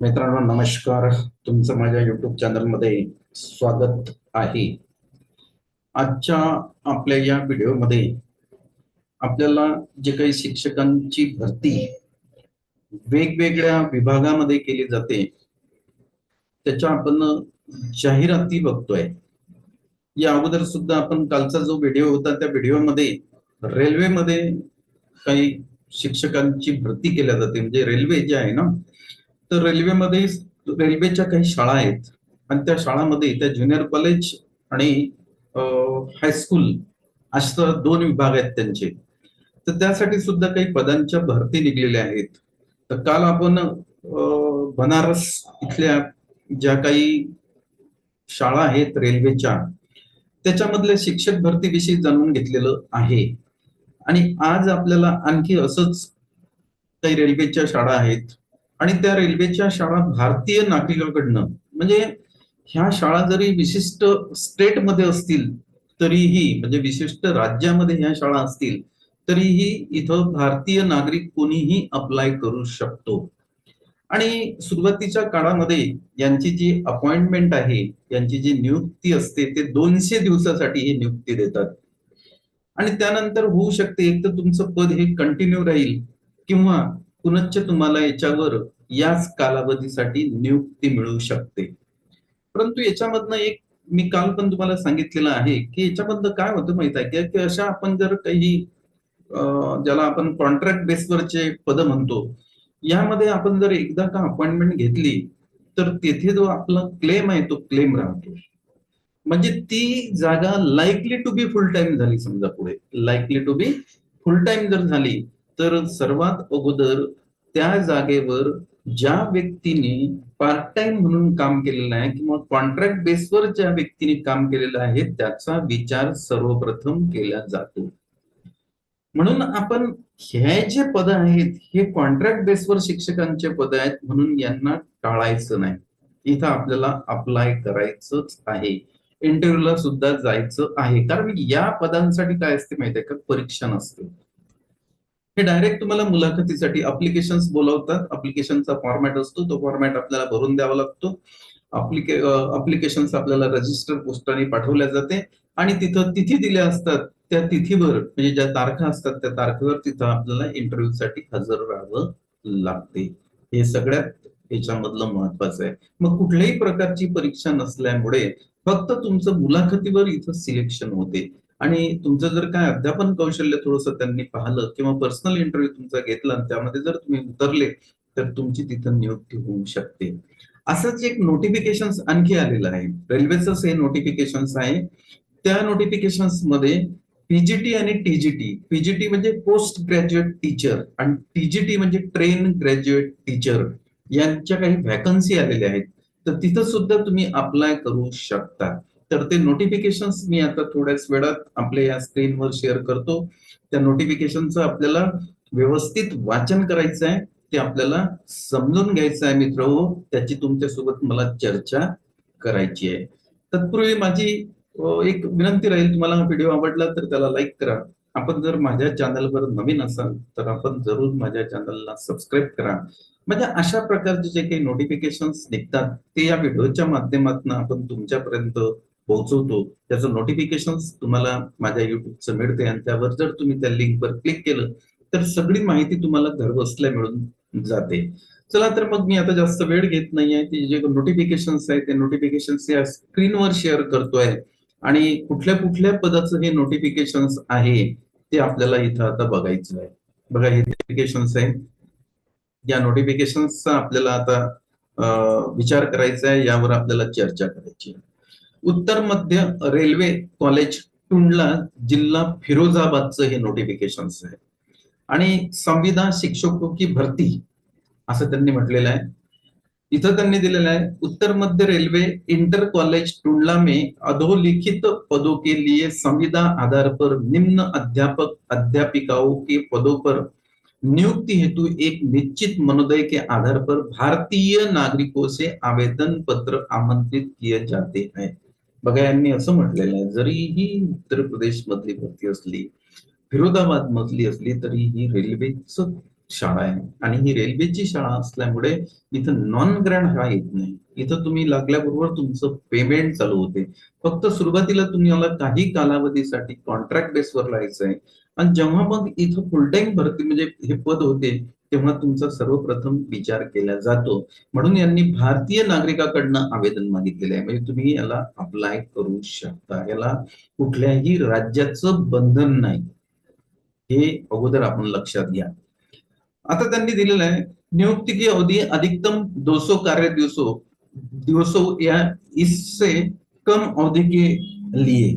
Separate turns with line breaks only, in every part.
मित्रांनो नमस्कार. तुमचं माझ्या युट्यूब चॅनलमध्ये स्वागत आहे. आजच्या आपल्या या व्हिडिओमध्ये आपल्याला जे काही शिक्षकांची भरती वेगवेगळ्या विभागामध्ये केली जाते त्याच्या आपण जाहिराती बघतोय. या अगोदर सुद्धा आपण कालचा जो व्हिडिओ होता त्या व्हिडिओमध्ये रेल्वेमध्ये काही शिक्षकांची भरती केल्या जाते. म्हणजे रेल्वे जे आहे ना तर रेल्वेमध्ये रेल्वेच्या काही शाळा आहेत. आणि त्या शाळामध्ये त्या ज्युनियर कॉलेज आणि हायस्कूल असं दोन विभाग आहेत त्यांचे. तर त्यासाठी सुद्धा काही पदांच्या भरती निघलेल्या आहेत. तर काल आपण बनारस इथल्या ज्या काही शाळा आहेत रेल्वेच्या त्याच्यामधल्या शिक्षक भरतीविषयी जाणून घेतलेलं आहे. आणि आज आपल्याला आणखी असंच काही रेल्वेच्या शाळा आहेत. आणि त्या रेल्वेच्या शाळा भारतीय नागरिकांकडनं म्हणजे ह्या शाळा जरी विशिष्ट स्टेटमध्ये असतील तरीही म्हणजे विशिष्ट राज्यामध्ये ह्या शाळा असतील तरीही इथं भारतीय नागरिक कोणीही अप्लाय करू शकतो. आणि सुरुवातीच्या काळामध्ये यांची जी अपॉइंटमेंट आहे यांची जी नियुक्ती असते ते दोनशे दिवसासाठी ही नियुक्ती देतात. आणि त्यानंतर होऊ शकते एक तर तुमचं पद हे कंटिन्यू राहील किंवा पुनश्च तुम्हाला याच्यावर याच कालावधीसाठी नियुक्ती मिळू शकते. परंतु याच्यामधनं एक मी काल पण तुम्हाला सांगितलेलं आहे की याच्यामधनं काय होतं माहीत आहे की? अशा आपण जर काही ज्याला आपण कॉन्ट्रॅक्ट बेसवरचे पद म्हणतो यामध्ये आपण जर एकदा का अपॉइंटमेंट घेतली तर तेथे जो आपला क्लेम आहे तो क्लेम राहतो. म्हणजे ती जागा likely to be full time झाली समजा पुढे. Likely to be full time जर झाली तर सर्वात अगोदर त्या जागेवर ज्या व्यक्तीने पार्ट टाइम म्हणून काम केलेलं आहे किंवा कॉन्ट्रॅक्ट बेसवर ज्या व्यक्तीने काम केलेलं आहे त्याचा विचार सर्वप्रथम केला जातो. म्हणून आपण हे जे पद आहेत हे कॉन्ट्रॅक्ट बेसवर शिक्षकांचे पद आहेत म्हणून यांना टाळायचं नाही. इथं आपल्याला अप्लाय करायचंच आहे. इंटरव्ह्यूला सुद्धा जायचं आहे. कारण या पदांसाठी काय असते माहिती आहे का? परीक्षा नसते. हे डायरेक्ट तुम्हाला मुलाखतीसाठी अप्लिकेशन बोलवतात. अप्लिकेशनचा फॉर्मॅट असतो. तो फॉर्मॅट आपल्याला भरून द्यावा लागतो. अप्लिके अप्लिकेशन आपल्याला रजिस्टर पोस्टाने पाठवल्या जाते. आणि तिथं तिथी दिल्या असतात. त्या तिथीवर म्हणजे ज्या तारखा असतात त्या तारखेवर तिथं आपल्याला इंटरव्ह्यू साठी हजर राहावं लागते. हे सगळ्यात याच्यामधलं महत्वाचं आहे. मग कुठल्याही प्रकारची परीक्षा नसल्यामुळे फक्त तुमचं मुलाखतीवर इथं सिलेक्शन होते. आणि तुमचं जर काय अध्यापन कौशल्य थोडस त्यांनी पाहिलं किंवा पर्सनल इंटरव्ह्यू तुमचा घेतला आणि त्यामध्ये जर तुम्ही उतरले तर तुमची तिथं नियुक्ती होऊ शकते. असंच एक नोटिफिकेशन आणखी आलेलं आहे. रेल्वेच हे नोटिफिकेशन आहे. त्या नोटिफिकेशनमध्ये पीजीटी आणि टीजीटी पीजीटी म्हणजे पोस्ट ग्रॅज्युएट टीचर आणि टीजीटी म्हणजे ट्रेन ग्रॅज्युएट टीचर यांच्या काही व्हॅकन्सी आलेल्या आहेत. तर तिथं सुद्धा तुम्ही अप्लाय करू शकता. तर ते नोटिफिकेशन मी आता थोड्याच वेळात आपल्या या स्क्रीनवर शेअर करतो. त्या नोटिफिकेशनचं आपल्याला व्यवस्थित वाचन करायचं आहे ते आपल्याला समजून घ्यायचं आहे मित्र हो. त्याची तुमच्यासोबत मला चर्चा करायची आहे. तत्पूर्वी माझी एक विनंती राहील तुम्हाला हा व्हिडिओ आवडला तर त्याला लाईक करा. आपण जर माझ्या चॅनलवर नवीन असाल तर आपण जरूर माझ्या चॅनलला सबस्क्राईब करा. म्हणजे अशा प्रकारचे जे काही नोटिफिकेशन निघतात ते या व्हिडिओच्या माध्यमातून आपण तुमच्यापर्यंत पोहोचवतो त्याचं नोटिफिकेशन तुम्हाला माझ्या युट्यूबचं मिळते आणि त्यावर जर तुम्ही त्या लिंकवर क्लिक केलं तर सगळी माहिती तुम्हाला घर बसल्या मिळून जाते. चला तर मग मी आता जास्त वेळ घेत नाहीये ते जे नोटिफिकेशन आहे ते नोटिफिकेशन या स्क्रीनवर शेअर करतोय. आणि कुठल्या कुठल्या पदाचं हे नोटिफिकेशन आहे ते आपल्याला इथं आता बघायचं आहे. बघा हे नोटिफिकेशन आहे. या नोटिफिकेशनचा आपल्याला आता विचार करायचा आहे यावर आपल्याला चर्चा करायची आहे. उत्तर मध्य रेल्वे कॉलेज टुंडला जिल्हा फिरोजाबादचं हे नोटिफिकेशन आहे. आणि संविधान शिक्षकों की भरती असं त्यांनी म्हटलेलं आहे. इथं त्यांनी दिलेलं आहे उत्तर मध्य रेलवे इंटर कॉलेज टुंडला में अधोलिखित पदों के लिए संविधान आधार पर निम्न अध्यापक अध्यापिकाओं के पदों पर नियुक्ति हेतु एक निश्चित मनोदय के आधार पर भारतीय नागरिकों से आवेदन पत्र आमंत्रित किए जाते हैं। बघा यांनी असं म्हटलेलं आहे जरीही उत्तर प्रदेश मधली भरती असली फिरोदाबाद मधली असली तरी ही रेल्वेच शाळा आहे. आणि ही रेल्वेची शाळा असल्यामुळे इथं नॉन ग्रँड हा येत नाही. इथं तुम्ही लागल्याबरोबर तुमचं पेमेंट चालू होते. फक्त सुरुवातीला तुम्हाला काही कालावधीसाठी कॉन्ट्रॅक्ट बेसवर राहायचं आहे. आणि जेव्हा मग इथं फुल टाइम भरती म्हणजे हे पद होते तेव्हा तुमचा सर्वप्रथम विचार केला जातो. म्हणून यांनी भारतीय नागरिकाकडनं आवेदन मागितलेलं आहे. म्हणजे तुम्ही याला अप्लाय करू शकता. याला कुठल्याही राज्याचं बंधन नाही. हे अगोदर आपण लक्षात घ्या. आता त्यांनी दिलेलं आहे नियुक्ती की अवधी अधिकतम 200 कार्य दिवसो दिवसो या इससे कम अवधी के लिए.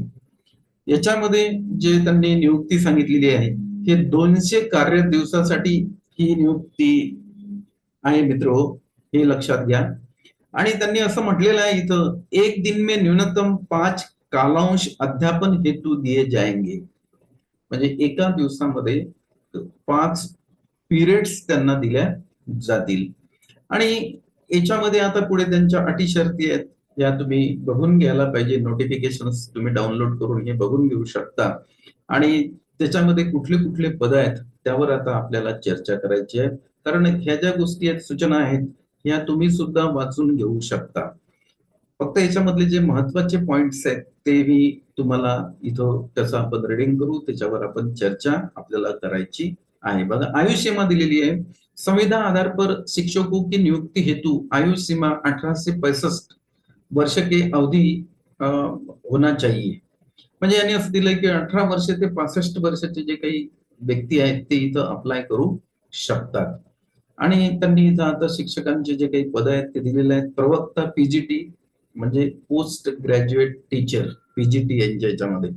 याच्यामध्ये जे त्यांनी नियुक्ती सांगितलेली आहे हे दोनशे कार्य दिवसासाठी ही नियुक्ती आहे मित्र हो, हे लक्षात घ्या. आणि त्यांनी असं म्हटलेलं आहे इथं एक दिन में न्यूनतम पाच कालांश अध्यापन हेतू दिए जायंगे म्हणजे एका दिवसामध्ये पाच पिरियड्स त्यांना दिल्या जातील. आणि याच्यामध्ये आता पुढे त्यांच्या अटी शर्ती आहेत या तुम्ही बघून घ्यायला पाहिजे. नोटिफिकेशन तुम्ही डाउनलोड करून हे बघून घेऊ शकता. आणि त्याच्यामध्ये कुठले कुठले पद आहेत त्यावर आता आपल्याला चर्चा करायची आहे. कारण ह्या ज्या गोष्टी आहेत सूचना आहेत ह्या तुम्ही सुद्धा वाचून घेऊ शकता. फक्त याच्यामधले जे महत्त्वाचे पॉइंट्स आहेत ते मी तुम्हाला इथं त्याचं आपण रिडिंग करू त्याच्यावर आपण चर्चा आपल्याला करायची आहे. बघा आयुष सीमा दिलेली आहे. संविधान आधार पर शिक्षकों की नियुक्ति हेतु आयु सीमा अठारह से पैंसठ वर्ष के अवधी होना चाहिए. म्हणजे यांनी असं दिलं की अठरा वर्ष ते पासष्ट वर्षाचे जे काही व्यक्ती आहेत ते इथं अप्लाय करू शकतात. आणि त्यांनी इथं आता शिक्षकांचे जे काही पद आहेत ते दिलेले आहेत. प्रवक्ता पीजीटी म्हणजे पोस्ट ग्रॅज्युएट टीचर पीजीटी यांच्या याच्यामध्ये.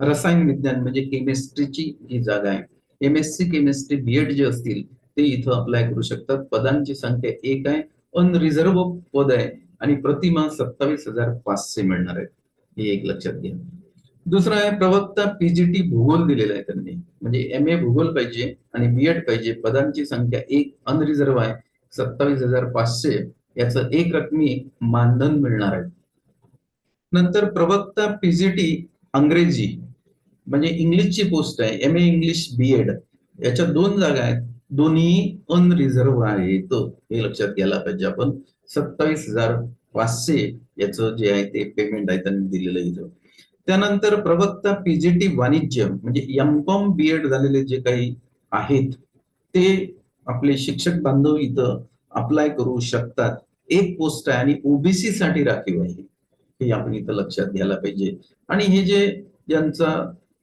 रसायन विज्ञान म्हणजे केमिस्ट्रीची ही जागा आहे. M S C chemistry BEd जे असतील ते इथं अप्लाय करू शकतात. पदांची संख्या एक आहे. अनरिझर्व पद आहे आणि प्रतिमा सत्तावीस हजार पाचशे मिळणार आहेत. हे एक लक्षात घ्या. दुसरं आहे प्रवक्ता पीजीटी भूगोल दिलेला आहे त्यांनी. म्हणजे एम ए भूगोल पाहिजे आणि बीएड पाहिजे. पदांची संख्या एक अनरिझर्व आहे. सत्तावीस हजार पाचशे. याचं एक रकमी मानधन मिळणार आहे. नंतर प्रवक्ता पीजीटी अंग्रेजी. म्हणजे इंग्लिशची पोस्ट आहे. एम ए इंग्लिश बीएड याच्या दोन जागा आहेत. दोन्ही अनरिझर्व आहेत. हे लक्षात घ्यायला पाहिजे आपण. सत्तावीस हजार पाचशे याचं जे आहे ते पेमेंट आहे त्यांनी दिलेलं इथं. त्यानंतर प्रवक्ता पीजीटी वाणिज्य म्हणजे एम कॉम बीएड झालेले जे काही आहेत ते आपले शिक्षक बांधव इथं अप्लाय करू शकतात. एक पोस्ट आहे आणि ओबीसी साठी राखीव आहे. हे आपण इथं लक्षात घ्यायला पाहिजे. आणि हे जे यांचा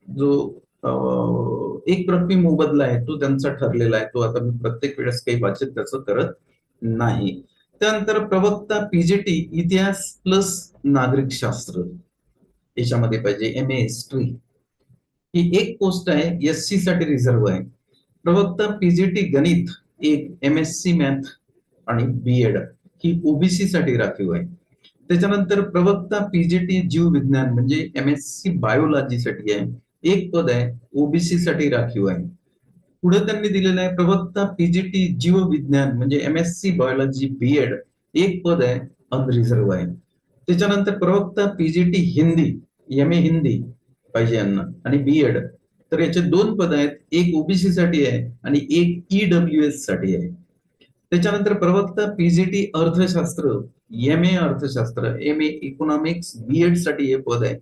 जो एक प्रति मोबदला आहे तो त्यांचा ठरलेला आहे. तो आता मी प्रत्येक वेळेस काही वाचत त्याचं करत नाही. त्यानंतर प्रवक्ता पीजीटी इतिहास प्लस नागरिक शास्त्र याच्यामध्ये पाहिजे एम ए ही एक पोस्ट आहे एस सी साठी आहे. प्रवक्ता पीजीटी गणित, एक एम एस सी मॅथ आणि बीएड ही ओबीसी साठी राखीव आहे. त्याच्यानंतर प्रवक्ता पीजीटी जीव विज्ञान म्हणजे एम एस सी बायोलॉजी साठी आहे. एक पद आहे ओबीसी साठी राखीव आहे. पुढे त्यांनी दिलेलं आहे, प्रवक्ता पीजीटी जीव विज्ञान म्हणजे M S C biology BEd एक पद आहे अनरिझर्व आहे. त्याच्यानंतर प्रवक्ता PGT Hindi M A Hindi पाहिजे यांना आणि बीएड तर याचे दोन पद आहेत एक ओबीसी साठी आहे आणि एक ईडब्ल्यू एससाठी आहे. त्याच्यानंतर प्रवक्ता पीजीटी अर्थशास्त्र एम ए अर्थशास्त्र एम ए इकॉनॉमिक्स बीएडसाठी हे पद आहे.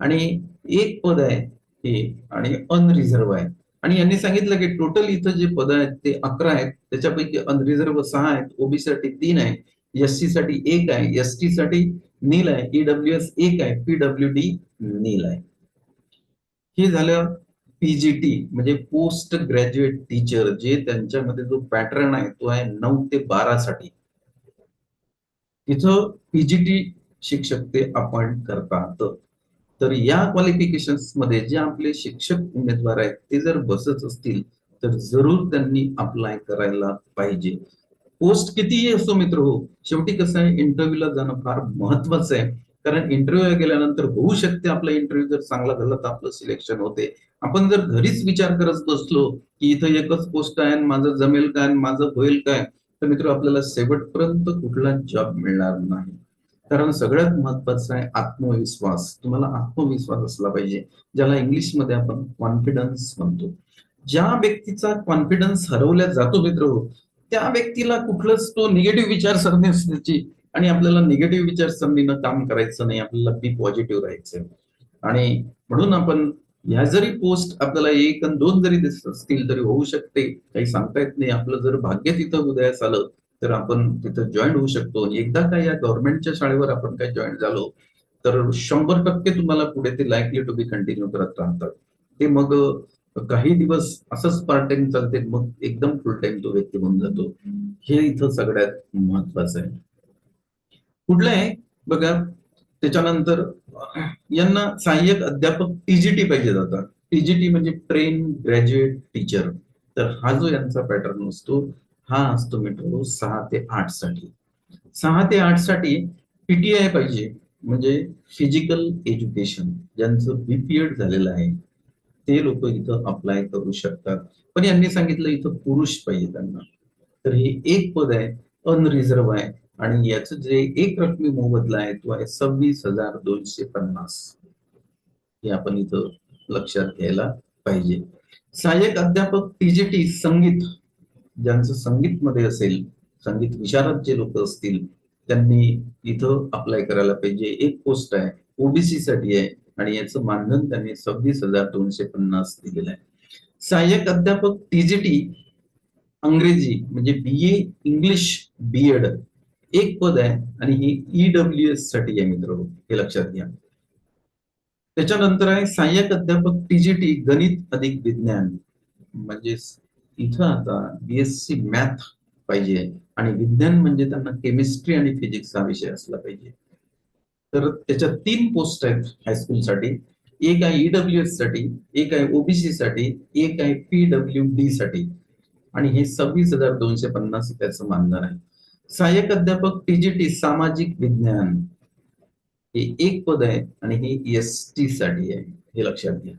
आणि एक पद आहे हे आणि अनरिझर्व आहे. आणि यांनी सांगितलं की टोटल इथं जे पद आहेत ते अकरा आहेत. त्याच्यापैकी अनरिझर्व सहा आहेत ओबीसी साठी तीन आहे एससी साठी एक आहे एस टी साठी नील आहे ईडब्ल्यू एस एक आहे पीडब्ल्यू डी नील आहे. हे झालं पीजीटी म्हणजे पोस्ट ग्रॅज्युएट टीचर जे त्यांच्यामध्ये जो पॅटर्न आहे तो आहे नऊ ते बारा साठी. तिथं पीजीटी शिक्षक ते अपॉइंट करतात. तर या क्वालिफिकेशनमध्ये जे आपले शिक्षक उमेदवार आहेत ते जर बसत असतील तर जरूर त्यांनी अप्लाय करायला पाहिजे. पोस्ट कितीही असो मित्र हो? शेवटी कसं आहे इंटरव्ह्यूला जाणं फार महत्वाचं आहे. कारण इंटरव्ह्यू गेल्यानंतर होऊ शकते आपला इंटरव्ह्यू जर चांगला झाला तर आपलं सिलेक्शन होते. आपण जर घरीच विचार करत बसलो की इथं एकच पोस्ट आहे माझं जमेल काय माझं होईल काय तर मित्र आपल्याला शेवटपर्यंत कुठला जॉब मिळणार नाही. कारण सगळ्यात महत्वाचं आहे आत्मविश्वास. तुम्हाला आत्मविश्वास असला पाहिजे ज्याला इंग्लिशमध्ये आपण कॉन्फिडन्स म्हणतो. ज्या व्यक्तीचा कॉन्फिडन्स हरवल्या जातो मित्र हो, त्या व्यक्तीला कुठलंच तो निगेटिव्ह विचारसरणी असण्याची आणि आपल्याला निगेटिव्ह विचारसरणीनं काम करायचं नाही आपल्याला बी पॉझिटिव्ह राहायचं आणि म्हणून आपण ह्या जरी पोस्ट आपल्याला एक आणि दोन जरी दिसत असतील तरी होऊ शकते. काही सांगता येत नाही. आपलं जर भाग्य तिथं उदयास आलं तर आपण तिथं जॉईन होऊ शकतो. एकदा का या गव्हर्नमेंटच्या शाळेवर आपण काय जॉईन झालो तर शंभर टक्के तुम्हाला पुढे ते लाईकली टू बी कंटिन्यू करत राहतात. ते मग काही दिवस असंच पार्ट टाइम चालते मग एकदम फुल टाइम तो व्यक्ती होऊन जातो. हे इथं सगळ्यात महत्वाचं आहे. कुठलं आहे बघा त्याच्यानंतर यांना सहाय्यक अध्यापक टीजीटी पाहिजे जातात टीजीटी म्हणजे ट्रेन ग्रॅज्युएट टीचर तर हा जो यांचा पॅटर्न असतो हा असतो मित्र सहा ते आठसाठी. सहा ते आठसाठी पीटीआय पाहिजे म्हणजे फिजिकल एज्युकेशन ज्यांचं बीपीएड झालेलं आहे. ते लोक इथं अप्लाय करू शकतात. पण यांनी सांगितलं इथं पुरुष पाहिजे त्यांना. तर हे एक पद आहे अनरिझर्व आहे. आणि याचं जे एक रकमी मोबदला आहे तो आहे सव्वीस हजार दोनशे पन्नास. हे आपण इथं लक्षात घ्यायला पाहिजे. सहाय्यक अध्यापक टीजीटी संगीत ज्यांचं संगीत मध्ये असेल संगीत विशारद जे लोक असतील त्यांनी इथं अप्लाय करायला पाहिजे. एक पोस्ट आहे ओबीसी साठी आहे. आणि याचं मानधन त्यांनी सव्वीस हजार दोनशे पन्नास दिलेलं आहे. सहाय्यक अध्यापक टीजीटी अंग्रेजी म्हणजे बी ए इंग्लिश बीएड एक पद आहे आणि ही ईडब्ल्यू एससाठी आहे मित्र हे लक्षात घ्या. त्याच्यानंतर आहे सहाय्यक अध्यापक टीजीटी गणित अधिक विज्ञान. म्हणजे इथं आता बीएससी मॅथ पाहिजे आणि विज्ञान म्हणजे त्यांना केमिस्ट्री आणि फिजिक्स हा विषय असला पाहिजे. तर त्याच्यात तीन पोस्ट आहेत हायस्कूलसाठी एक आहे ईडब्ल्यू एससाठी एक आहे ओबीसी साठी एक आहे पीडब्ल्यू डी साठी. आणि हे सव्वीस हजार दोनशे पन्नास त्याचं मानधन आहे. सहाय्यक अध्यापक टीजीटी सामाजिक विज्ञान. हे एक पद आहे आणि हे एस टी साठी आहे. हे लक्षात घ्या.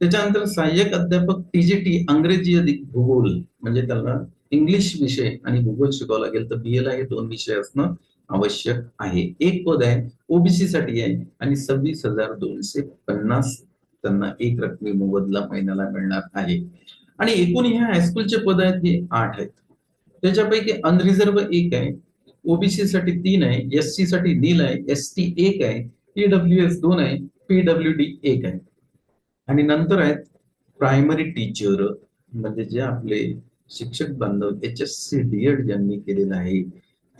त्याच्यानंतर सहाय्यक अध्यापक टीजीटी अंग्रेजी अधिक भूगोल. म्हणजे त्याला इंग्लिश विषय आणि भूगोल शिकावं लागेल. तर बी हे दोन विषय असणं आवश्यक आहे. एक पद आहे ओबीसी साठी आहे आणि सव्वीस हजार दोनशे पन्नास त्यांना एक रकमी मोबदला महिन्याला मिळणार आहे. आणि एकूण ह्या हायस्कूलचे पद आहेत हे आठ आहेत. त्याच्यापैकी अनरिझर्व एक आहे ओबीसी साठी तीन आहे एस सी साठी नील आहे एस टी एक आहे पीडब्ल्यू एस दोन आहे पीडब्ल्यू डी एक आहे. आणि नंतर आहेत प्रायमरी टीचर म्हणजे जे आपले शिक्षक बांधव एच एस सी डीएड ज्यांनी केलेलं आहे.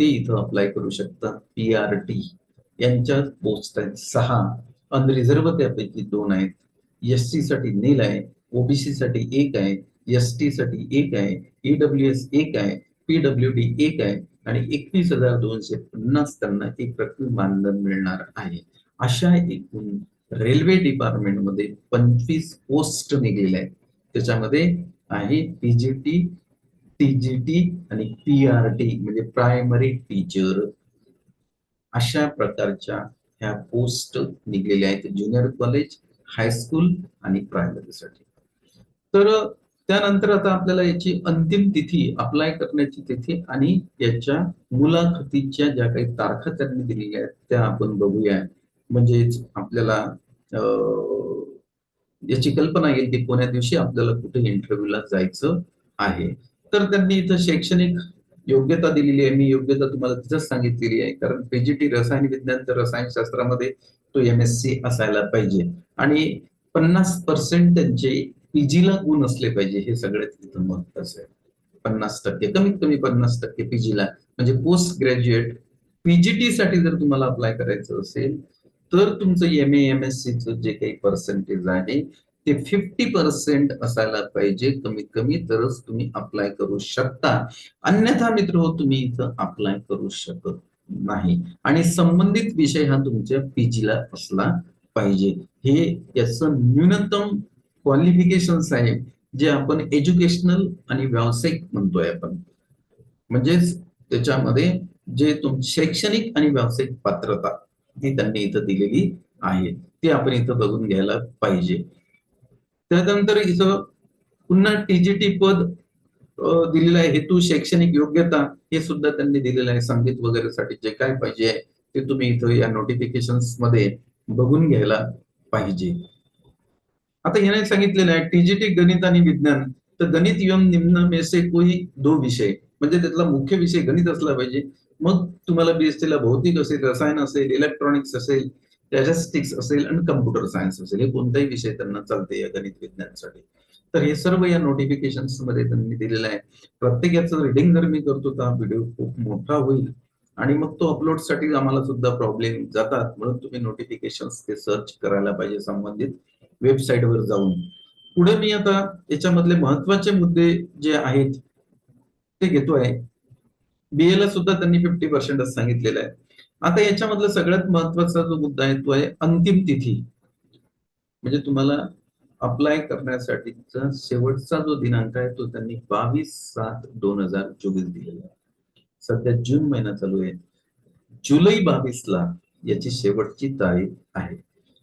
ते इथं अप्लाय करू शकतात. पी आर टी यांच्या पोस्ट आहेत. सहा. अनरिझर्व त्यापैकी दोन आहेत. एस सी साठी नील आहे. ओबीसी साठी एक आहे. एस टी साठी एक आहे. ईडब्ल्यू एस एक आहे. पीडब्ल्यू डी एक आहे. आणि एकवीस हजार दोनशे पन्नास त्यांना एक रक्कम मानधन मिळणार आहे. अशा एकूण रेल्वे डिपार्टमेंटमध्ये पंचवीस पोस्ट निघलेल्या आहेत. त्याच्यामध्ये आहे पीजीटी टीजीटी आणि पी आर टी म्हणजे प्रायमरी टीचर अशा प्रकारच्या ह्या पोस्ट निघलेल्या आहेत ज्युनियर कॉलेज हायस्कूल आणि प्रायमरीसाठी तर त्यानंतर आता आपल्याला याची अंतिम तिथी अप्लाय करण्याची तिथी आणि याच्या मुलाखतीच्या ज्या काही तारखा त्यांनी दिलेल्या आहेत त्या आपण बघूया. म्हणजेच आपल्याला याची कल्पना येईल की कोण्या दिवशी आपल्याला कुठे इंटरव्ह्यूला जायचं आहे. तर त्यांनी इथं शैक्षणिक योग्यता दिलेली आहे. मी योग्यता तुम्हाला तिथंच सांगितलेली आहे. कारण पीजीटी रसायन विज्ञान तर रसायनशास्त्रामध्ये तो एम एस सी असायला पाहिजे. आणि पन्नास पर्सेंट त्यांचे पीजीला गुण असले पाहिजे. हे सगळ्यात तिथं महत्वाचं आहे. पन्नास टक्के कमीत कमी पन्नास टक्के पीजीला म्हणजे पोस्ट ग्रॅज्युएट पीजीटी साठी जर तुम्हाला अप्लाय करायचं असेल तर तुमचं एम एम एस सीचं जे काही पर्सेंटेज आहे ते फिफ्टी पर्सेंट असायला पाहिजे. कमीत कमी तरच तुम्ही अप्लाय करू शकता. अन्यथा मित्र हो तुम्ही इथं अप्लाय करू शकत नाही. आणि संबंधित विषय हा तुमच्या पीजीला असला पाहिजे. हे याचं न्यूनतम क्वालिफिकेशन आहे जे आपण एज्युकेशनल आणि व्यावसायिक म्हणतोय आपण. म्हणजेच त्याच्यामध्ये जे तुम शैक्षणिक आणि व्यावसायिक पात्रता ही त्यांनी इथं दिलेली आहे. ती आपण इथं बघून घ्यायला पाहिजे. त्यानंतर इथं पुन्हा टीजीटी पद दिलेलं आहे. हेतू शैक्षणिक योग्यता हे सुद्धा त्यांनी दिलेलं आहे. संगीत वगैरे साठी जे काय पाहिजे ते तुम्ही इथं या नोटिफिकेशनमध्ये बघून घ्यायला पाहिजे. आता याने सांगितलेलं आहे टीजीटी गणित आणि विज्ञान. तर गणित यम निम्न मेसे कोई दो विषय. म्हणजे त्यातला मुख्य विषय गणित असला पाहिजे. मग तुम्हाला बीएससी ला भौतिक असेल रसायन असेल इलेक्ट्रॉनिक्स असेल स्टॅटिस्टिक्स असेल आणि कम्प्युटर सायन्स असेल हे कोणताही विषय त्यांना चालते या गणित विज्ञानासाठी. तर हे सर्व या नोटिफिकेशनमध्ये त्यांनी दिलेलं आहे. प्रत्येक याचं रिडिंग जर मी करतो तर हा व्हिडिओ खूप मोठा होईल. आणि मग तो अपलोडसाठी आम्हाला सुद्धा प्रॉब्लेम जातात. म्हणून तुम्ही नोटिफिकेशन ते सर्च करायला पाहिजे संबंधित वेबसाईटवर जाऊन. पुढे मी आता याच्यामधले महत्त्वाचे मुद्दे जे आहेत ते घेतोय. आहे ला सुद्धा त्यांनी फिफ्टी पर्सेंटच सांगितलेलं आहे. आता याच्यामधला सगळ्यात महत्त्वाचा जो मुद्दा आहे तो आहे अंतिम तिथी. म्हणजे तुम्हाला अप्लाय करण्यासाठीचा शेवटचा जो दिनांक आहे तो त्यांनी बावीस सात दोन हजार चोवीस दिलेला आहे. सध्या जून महिना चालू आहे. जुलै बावीस ला याची शेवटची तारीख आहे.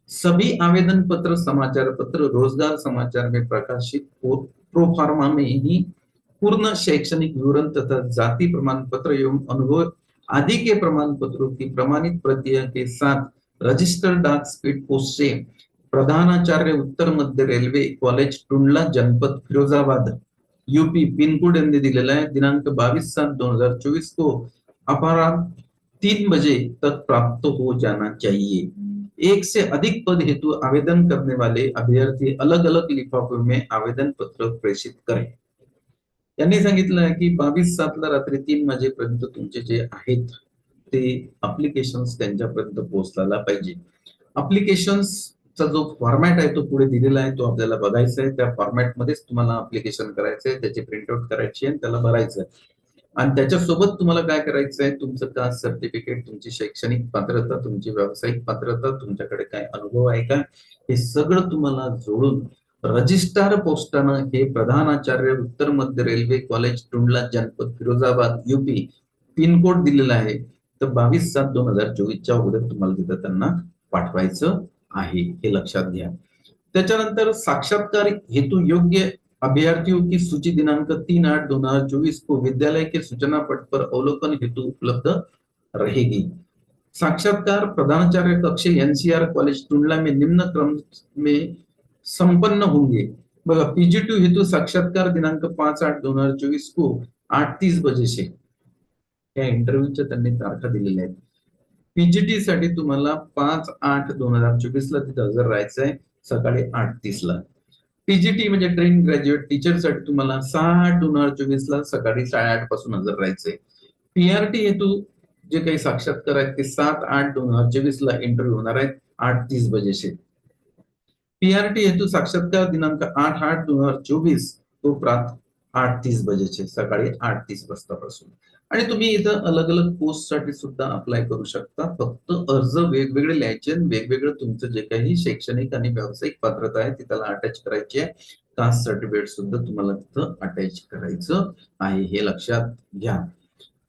सभी आवेदन पत्र समाचार पत्र रोजगार समाचार में प्रकाशित प्रोफार्मा में ही पूर्ण शैक्षणिक विवरण तथा जाति प्रमाणपत्र एवं अनुभव आदि के प्रमाण पत्रों की प्रमाणित प्रतियाँ के साथ रजिस्टर्ड डाक स्पीड पोस्ट से प्रधानाचार्य उत्तर मध्य रेल्वे कॉलेज टुंडला, जनपद फिरोजाबाद यूपी पिन कोड यांनी दिलेला आहे. दिनांक बावीस सात दोन हज़ार चौबीस को अपराह तीन बजे तक प्राप्त हो जाना चाहिए. एक से अधिक पद हेतु आवेदन करने वाले अभ्यर्थी अलग अलग लिफाफे में आवेदन पत्र प्रेषित करें। यांनी सांगितलं की बावीस सातला रात्री तीन वाजेपर्यंत तुमचे जे आहेत ते अप्लिकेशन त्यांच्यापर्यंत पोहोचला पाहिजे. अप्लिकेशन्सचा जो फॉर्मॅट आहे तो पुढे दिलेला आहे तो आपल्याला बघायचा आहे. त्या फॉर्मॅटमध्येच तुम्हाला अप्लिकेशन करायचं आहे त्याची प्रिंटआउट करायची आहे त्याला भरायचं आहे. आणि त्याच्यासोबत तुम्हाला काय करायचं आहे तुमचं कास्ट सर्टिफिकेट तुमची शैक्षणिक पात्रता तुमची व्यावसायिक पात्रता तुमच्याकडे काय अनुभव आहे का हे सगळं तुम्हाला जोडून रजिस्ट्रार पोस्टानं हे प्रधानाचार्य उत्तर मध्य रेल्वे कॉलेज टुंडला जनपद फिरोजाबाद युपी पिनकोड दिलेला आहे. तर बावीस सात दोन हजार चोवीसच्या अगोदर तुम्हाला तिथं त्यांना पाठवायचं आहे हे लक्षात घ्या. त्याच्यानंतर साक्षात्कार हेतू योग्य अभ्यर्थियों की सूची दिनांक तीन आठ दोन हजार चौबीस को विद्यालय के सूचना पट पर अवलोकन हेतु उपलब्ध रहेगी. साक्षात्कार प्रधानाचार्य कक्ष एनसीआर कॉलेज टुंडला में निम्न क्रम में संपन्न होंगे बघा पीजीटी हेतु साक्षात्कार दिनांक पाच आठ दोन हजार चोवीस को आठ तीस बजे से या इंटरव्ह्यूच्या त्यांनी तारखा दिलेल्या आहेत. पीजीटी साठी तुम्हाला पाच आठ दोन हजार चोवीस ला तिथे हजर राहायचं आहे सकाळी आठ तीस ला. पीजीटी म्हणजे ट्रेन ग्रॅज्युएट टीचरसाठी तुम्हाला सहा आठ दोन हजार चोवीस ला सकाळी साडेआठपासून हजर राहायचंय पीआरटी हेतू जे काही साक्षात्कार आहेत ते सात आठ दोन हजार चोवीस ला इंटरव्ह्यू होणार आहेत आठ तीस बजेशी पीआरटी हेतू साक्षात्कार दिनांक आठ आठ दोन हजार चोवीस तो प्रात आठ तीस बजेचे सकाळी आठ तीस वाजतापासून. आणि तुम्ही इथं अलग अलग पोस्टसाठी सुद्धा अप्लाय करू शकता. फक्त अर्ज वेगवेगळे लिहायचे वेगवेगळं तुमचं जे काही शैक्षणिक आणि व्यावसायिक पात्रता आहे ती त्याला अटॅच करायची आहे. कास्ट सर्टिफिकेट सुद्धा तुम्हाला तिथं अटॅच करायचं आहे हे लक्षात घ्या.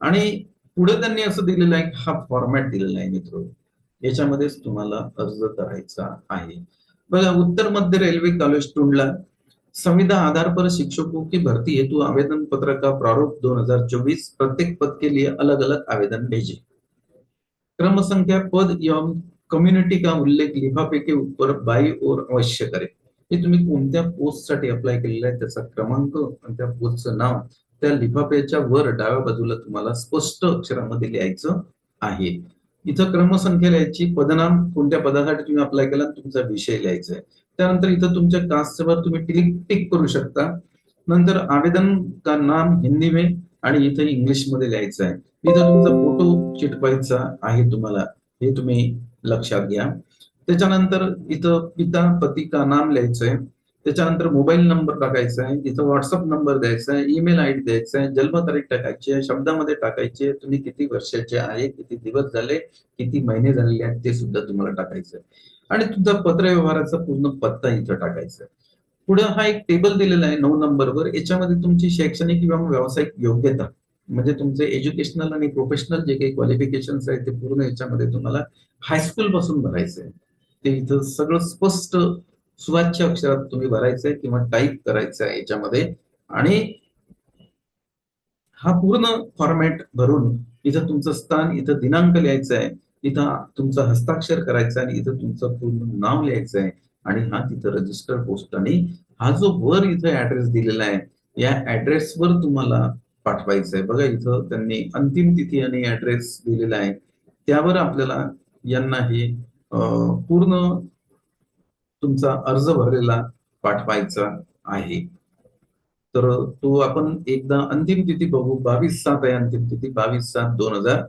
आणि पुढे त्यांनी असं दिलेलं आहे हा फॉर्मॅट दिलेला आहे मित्र याच्यामध्येच तुम्हाला अर्ज करायचा आहे. बघा उत्तर मध्य रेलवे कॉलेज टुंडला संविधा आधार पर शिक्षकों की भर्ती हेतु आवेदन पत्र का प्रारूप 2024 प्रत्येक पद के लिए अलग अलग आवेदन भेजे. क्रम संख्या पद एवं कम्युनिटी का उल्लेख लिफाफे के ऊपर बाई और अवश्य करे. हे तुम्ही कोणत्या पोस्टसाठी अप्लाय केलेला आहे त्याचा क्रमांक आणि त्या पोस्टचं नाव त्या लिफाफ्याच्या वर डाव्या बाजूला तुम्हाला स्पष्ट अक्षरामध्ये लिहायचं आहे. इथं क्रमसंख्या लिहायची पदनाम कोणत्या पदासाठी तुम्ही अप्लाय केला तुमचा विषय लिहायचा आहे. त्यानंतर इथं तुमच्या कास्टवर तुम्ही टिक टिक करू शकता. नंतर आवेदन का नाम हिंदी में आणि इथं इंग्लिशमध्ये लिहायचं आहे. इथं तुमचा फोटो चिटवायचा आहे तुम्हाला हे तुम्ही लक्षात घ्या. त्याच्यानंतर इथं पिता पती का नाम लिहायचं आहे. त्याच्यानंतर मोबाईल नंबर टाकायचा आहे तिथं व्हॉट्सअप नंबर द्यायचा आहे ईमेल आय डी द्यायचा आहे जन्मतारीख टाकायची आहे शब्दामध्ये टाकायची आहे तुम्ही किती वर्षाचे आहे किती दिवस झाले किती महिने झालेले आहेत ते सुद्धा तुम्हाला टाकायचं आहे. आणि तुमचा पत्र व्यवहाराचा पूर्ण पत्ता इथं टाकायचा आहे. पुढे हा एक टेबल दिलेला आहे नऊ नंबरवर. याच्यामध्ये तुमची शैक्षणिक किंवा व्यावसायिक योग्यता म्हणजे तुमचे एज्युकेशनल आणि प्रोफेशनल जे काही क्वालिफिकेशन आहेत ते पूर्ण याच्यामध्ये तुम्हाला हायस्कूल पासून भरायचं आहे. ते इथं सगळं स्पष्ट सुवाच्य अक्षरात तुम्ही भरायचंय किंवा टाईप करायचं आहे याच्यामध्ये. आणि हा पूर्ण फॉर्मॅट भरून इथं तुमचं स्थान इथं दिनांक लिहायचं आहे इथं तुमचं हस्ताक्षर करायचं आणि इथं तुमचं पूर्ण नाव लिहायचं आहे आणि हा तिथं रजिस्टर पोस्ट आणि हा जो वर इथं ऍड्रेस दिलेला आहे या ऍड्रेसवर तुम्हाला पाठवायचं आहे बघा इथं त्यांनी अंतिम तिथी आणि ऍड्रेस दिलेला आहे. त्यावर आपल्याला यांना हे पूर्ण तुमचा अर्ज भरलेला पाठवायचा आहे. तर तो आपण एकदा अंतिम तिथी बघू. बावीस सात आहे अंतिम तिथी. बावीस सात दोन हजार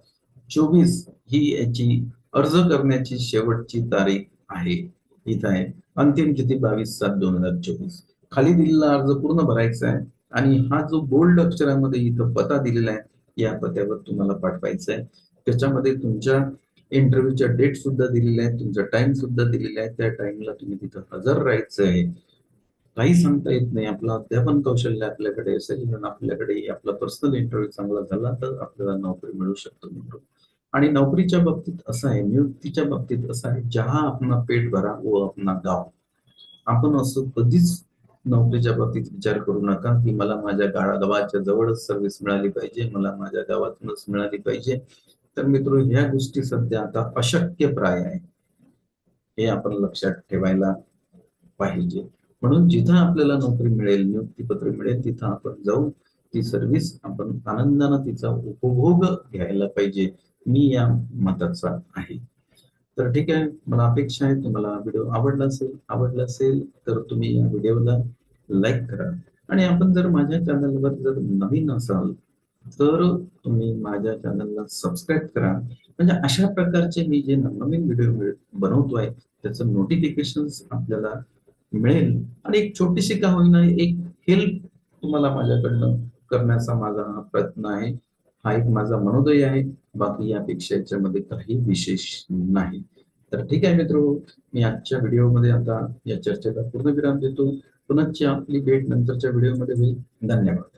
चोवीस ही याची अर्ज करण्याची शेवटची तारीख आहे. इथं आहे. अंतिम तिथी बावीस सात दोन हजार चोवीस. खाली दिलेला अर्ज पूर्ण भरायचा आहे. आणि हा जो बोल्ड अक्षरामध्ये इथं पता दिलेला आहे या पत्यावर तुम्हाला पाठवायचा आहे. त्याच्यामध्ये तुमच्या इंटरव्ह्यूच्या डेट सुद्धा दिलेल्या आहेत तुमचा टाइम सुद्धा दिलेला आहे त्या टाइमला तुम्ही तिथं हजर राहायचं आहे काही सांगता येत नाही. आपलं अध्यापन कौशल्य आपल्याकडे असेल आणि आपल्याकडे आपला पर्सनल इंटरव्ह्यू चांगला झाला तर आपल्याला नोकरी मिळू शकतो मित्र. आणि नोकरीच्या बाबतीत असं आहे नियुक्तीच्या बाबतीत असं आहे जहा आपला पेट भरा व आपला गाव. आपण असं कधीच नोकरीच्या बाबतीत विचार करू नका की मला माझ्या गाळा गावाच्या जवळच सर्व्हिस मिळाली पाहिजे मला माझ्या गावातूनच मिळाली पाहिजे. तर मित्र ह्या गोष्टी सध्या आता अशक्यप्राय आहे हे आपण लक्षात ठेवायला पाहिजे. म्हणून जिथं आपल्याला नोकरी मिळेल नियुक्तीपत्र मिळेल तिथं आपण जाऊ. ती सर्व्हिस आपण आनंदानं तिचा उपभोग घ्यायला पाहिजे. मी या मताचा आहे. तर ठीक आहे. मला अपेक्षा आहे तुम्हाला व्हिडिओ आवडला असेल आवडला असेल तर तुम्ही या व्हिडिओला लाईक करा. आणि आपण जर माझ्या चॅनलवर जर नवीन असाल तर तुम्ही माझ्या चॅनलला सबस्क्राईब करा. म्हणजे अशा प्रकारचे मी जे नवीन व्हिडिओ बनवतो आहे त्याचं नोटिफिकेशन आपल्याला मिळेल. आणि एक छोटीशी का होईना एक हेल्प तुम्हाला माझ्याकडनं करण्याचा माझा हा प्रयत्न आहे. हा एक माझा मनोदय आहे. बाकी यापेक्षा याच्यामध्ये काही विशेष नाही. तर ठीक आहे मित्र मी आजच्या व्हिडिओमध्ये आता या चर्चेला पूर्ण विराम देतो. पुन्हा आपली भेट नंतरच्या व्हिडिओमध्ये होईल. धन्यवाद.